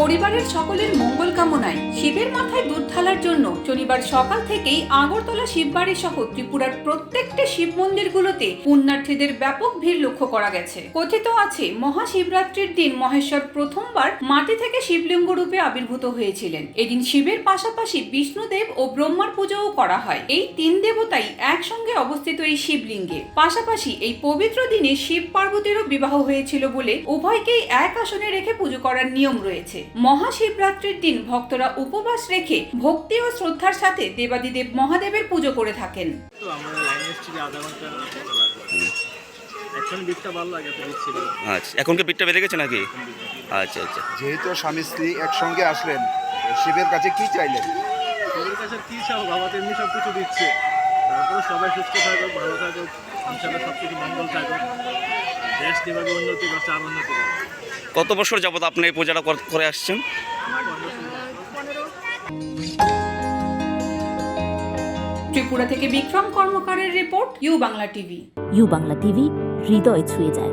পরিবারের সকলের মঙ্গল কামনায় শিবের মাথায় দুধ ঢালার জন্য শনিবার সকাল থেকেই আগরতলা শিববাড়ি সহ ত্রিপুরার প্রত্যেকটি শিব মন্দিরগুলোতে পুণ্যার্থীদের ব্যাপক ভিড় লক্ষ্য করা গেছে। কথিত আছে, মহাশিবরাত্রির দিন মহেশ্বর প্রথমবার মাটি থেকে শিবলিঙ্গ রূপে আবির্ভূত হয়েছিলেন। এদিন শিবের পাশাপাশি বিষ্ণুদেব ও ব্রহ্মার পুজোও করা হয়। এই তিন দেবতাই একসঙ্গে অবস্থিত এই শিবলিঙ্গে। পাশাপাশি এই পবিত্র দিনে শিব পার্বতীরও বিবাহ হয়েছিল বলে উভয়কেই এক আসনে রেখে পুজো করার নিয়ম রয়েছে। মহাশিবরাত্রির দিন ভক্তরা উপবাস রেখে ভক্তি ও শ্রদ্ধার সাথে দেবাদিদেব মহাদেবের পুজো করে থাকেন। আচ্ছা এখন কি পিঠটা বেড়ে গেছে নাকি? আচ্ছা আচ্ছা। যেহেতু স্বামী স্ত্রী একসঙ্গে আসলেন শিবের কাছে কি চাইলেন? ওদের কাছে কী চাও? বাবা তো সব কিছু দিচ্ছে। তারপরে সবাই সুস্থ থাকুক ভালো থাকুক সংসারে সব কিছু মঙ্গল থাকুক। দেশ যেভাবে উন্নতি করছে আর উন্নতি করবে কত বছর যাবৎ আপনি এই পূজাটা করে আসছেন? ত্রিপুরা থেকে Bikram কর্মকারের report U Bangla TV. U Bangla TV হৃদয় ছুঁয়ে যায়।